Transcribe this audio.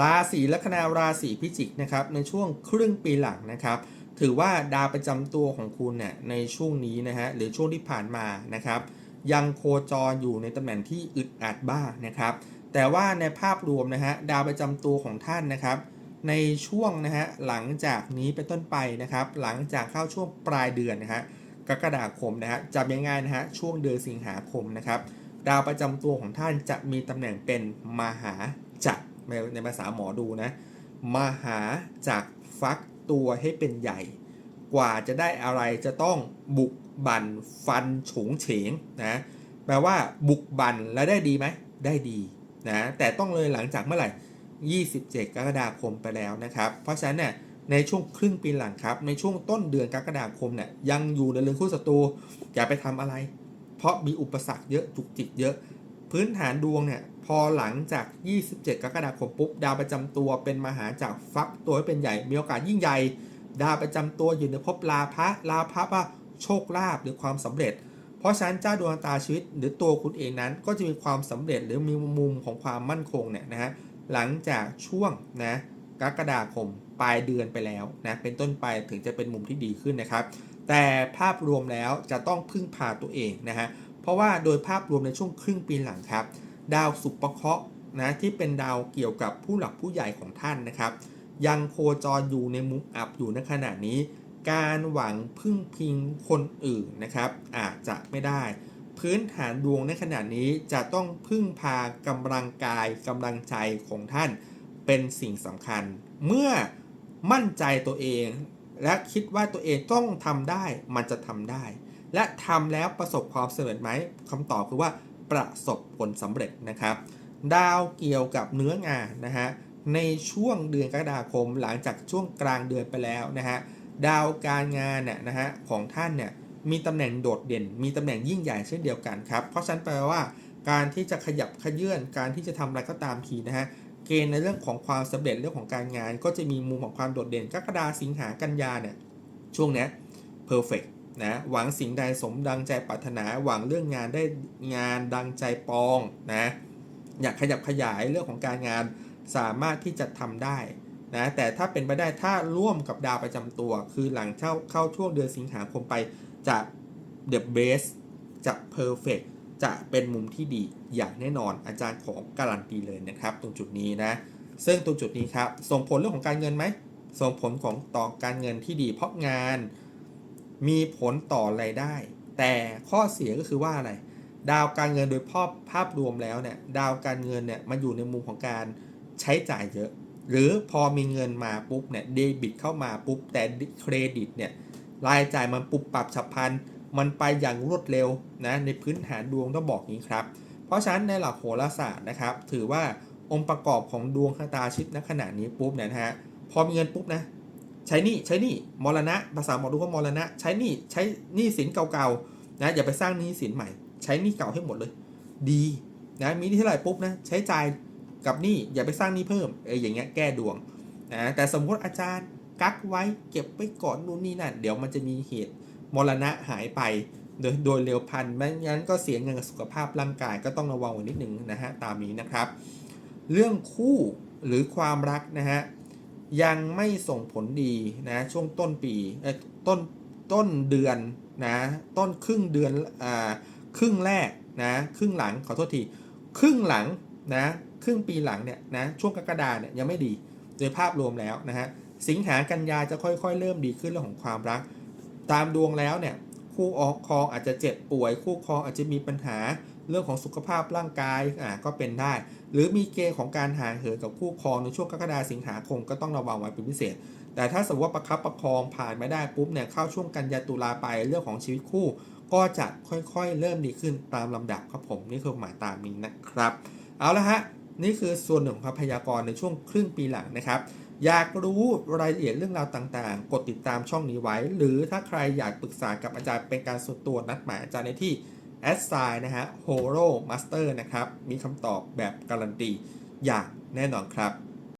ราศีลัคนาราศีพิจิกนะครับในช่วงครึ่งปีหลังนะครับถือว่าดาวประจำตัวของคุณเนี่ยในช่วงนี้นะฮะหรือช่วงที่ผ่านมานะครับยังโคจรอยู่ในตำแหน่งที่อึดอัดบ้างนะครับ แต่ว่าในภาพรวมนะฮะดาวประจำตัวของท่านนะครับในช่วงนะฮะหลังจากนี้เป็นต้นไปนะครับ หลังจากเข้าช่วงปลายเดือนนะฮะกรกฎาคมนะฮะจำง่ายๆนะฮะช่วงเดือนสิงหาคมนะครับ ดาวประจำตัวของท่านจะมีตำแหน่งเป็นมหาจักร ในในภาษาหมอดูนะมหาจักฟักตัวให้เป็นใหญ่ กว่าจะได้อะไรจะต้องบุกบันฟันฉงเฉงนะแปลว่าบุกบันแล้วได้ดีไหมได้ดีนะแต่ต้องเลยหลังจากเมื่อไหร่ 27 กรกฎาคมไปแล้วนะครับ เพราะฉะนั้นเนี่ยในช่วงครึ่งปีหลังครับ ในช่วงต้นเดือนกรกฎาคมเนี่ยยังอยู่ในเรือนคู่ศัตรูอย่าไปทำอะไร เพราะมีอุปสรรคเยอะจุกจิกเยอะ พื้นฐานดวงเนี่ยพอหลังจาก 27 กรกฎาคมปุ๊บ ดาวประจำตัวเป็นมหาจากฟักตัวให้เป็นใหญ่ มีโอกาสยิ่งใหญ่ ดาวประจำตัวอยู่ในภพลาภะลาภะว่าโชคลาภหรือความสำเร็จ เพราะฉะนั้นเจ้าดวงตาชีวิตหรือตัวคุณเองนั้น ก็จะมีความสำเร็จหรือมีมุมของความมั่นคงเนี่ยนะฮะหลังจากช่วงนะกรกฎาคมปลายเดือนไปแล้วนะเป็นต้นไปถึงจะเป็นมุมที่ดีขึ้นนะครับ แต่ภาพรวมแล้วจะต้องพึ่งพาตัวเองนะฮะ ราะว่าโดยภาพรวมในช่วงครึ่งปีหลังครับ ดาวสุปเคราะห์นะที่เป็นดาวเกี่ยวกับผู้หลักผู้ใหญ่ของท่านนะครับ ยังโคจรอยู่ในมุมอับอยู่ในขณะนี้ การหวังพึ่งพิงคนอื่นนะครับ อาจจะไม่ได้ พื้นฐานดวงในขณะนี้จะต้องพึ่งพากำลังกายกำลังใจของท่านเป็นสิ่งสำคัญ เมื่อมั่นใจตัวเอง และคิดว่าตัวเองต้องทำได้มันจะทำได้ และทำแล้วประสบความสำเร็จไหมคำตอบคือว่าประสบผลสำเร็จนะครับ ดาวเกี่ยวกับเนื้องานนะฮะในช่วงเดือนกรกฎาคมหลังจากช่วงกลางเดือนไปแล้วนะฮะดาวการงานเนี่ยนะฮะของท่านเนี่ยมีตำแหน่งโดดเด่น มีตำแหน่งยิ่งใหญ่เช่นเดียวกันครับ เพราะฉะนั้นแปลว่า การที่จะขยับขยื่นการที่จะทำอะไรก็ตามทีนะฮะเกณฑ์ในเรื่องของความสำเร็จเรื่องของการงาน ก็จะมีมุมของความโดดเด่นกรกฎาสิงหากันยาเนี่ยช่วงนี้ย perfect นะหวังสิ่งใดสมดังใจปรารถนาหวังเรื่องงานได้งานดังใจปองนะอยากขยับขยายเรื่องของการงานสามารถที่จะทำได้นะแต่ถ้าเป็นไปได้ถ้าร่วมกับดาวประจำตัว คือหลังเข้าเข้าช่วงเดือนสิงหาคมไปจะ the best จะ perfect จะเป็นมุมที่ดีอย่างแน่นอนอาจารย์ของการันตีเลยนะครับ ตรงจุดนี้นะ ซึ่งตรงจุดนี้ครับส่งผลเรื่องของการเงินไหมส่งผลของต่อการเงินที่ดีเพราะงาน มีผลต่อรายได้ แต่ข้อเสียก็คือว่าอะไร ดาวการเงินโดยภาพภาพรวมแล้วเนี่ยดาวการเงินเนี่ยมาอยู่ในมุมของการใช้จ่ายเยอะ หรือพอมีเงินมาปุ๊บเนี่ยเดบิตเข้ามาปุ๊บ แต่เครดิตเนี่ยรายจ่ายมันปุบปรับฉับพลันมันไปอย่างรวดเร็วนะในพื้นฐานดวงต้องบอกนี้ครับ เพราะฉะนั้นในหลักโหราศาสตร์นะครับ ถือว่าองค์ประกอบของดวงชะตาชิดณขณะนี้ปุ๊บเนี่ยนะฮะพอมีเงินปุ๊บนะ ใช้หนี่ใช้หนี่มรณะ ภาษาหมอดูว่ามรณะ ใช้หนี่ใช้หนี้สินเก่าๆนะอย่าไปสร้างหนี้สินใหม่ ใช้หนี้เก่าให้หมดเลย ดีนะมีนี้เท่าไหร่ปุ๊บนะใช้จ่ายกับหนี้อย่าไปสร้างหนี้เพิ่มเอออย่างเงี้ยแก้ดวงนะแต่สมมติอาจารย์กักไว้เก็บไว้ก่อนนู่นนี่นั่นเดี๋ยวมันจะมีเหตุมรณะหายไปโดยโดยเร็วพันไม่งั้นก็เสียเงินกับสุขภาพร่างกายก็ต้องระวังไว้นิดนึงนะฮะตามนี้นะครับ เรื่องคู่หรือความรักนะฮะ ยังไม่ส่งผลดีนะช่วงต้นปีต้นต้นเดือนนะต้นครึ่งเดือนอ่าครึ่งแรกนะครึ่งหลังขอโทษทีครึ่งหลังนะครึ่งปีหลังเนี่ยนะช่วงกรกฎาเนี่ยยังไม่ดีโดยภาพรวมแล้วนะฮะสิงหากันยาจะค่อยๆ เริ่มดีขึ้นเรื่องของความรัก ตามดวงแล้วเนี่ย คู่ออกครองอาจจะเจ็บป่วย คู่ครองอาจจะมีปัญหาเรื่องของสุขภาพร่างกายอ่าก็เป็นได้ หรือมีเกณฑ์ของการห่างเหินกับคู่ครองในช่วงกรกฎาสิงหาคมก็ต้องระวังไว้เป็นพิเศษ แต่ถ้าสมมติว่าประคับประคองผ่านไม่ได้ปุ๊บเนี่ยเข้าช่วงกันยาตุลาไปเรื่องของชีวิตคู่ ก็จะค่อยๆ เริ่มดีขึ้นตามลำดับครับผมนี่คือหมายตามนี้นะครับ เอาละฮะนี่คือส่วนหนึ่งของพยากรณ์ในช่วงครึ่งปีหลังนะครับ อยากรู้รายละเอียดเรื่องราวต่างๆ กดติดตามช่องนี้ไว้ หรือถ้าใครอยากปรึกษากับอาจารย์เป็นการส่วนตัวนัดหมายอาจารย์ในที่แอดไซน์นะฮะ Horo Master นะครับ มีคำตอบแบบการันตี อย่างแน่นอนครับ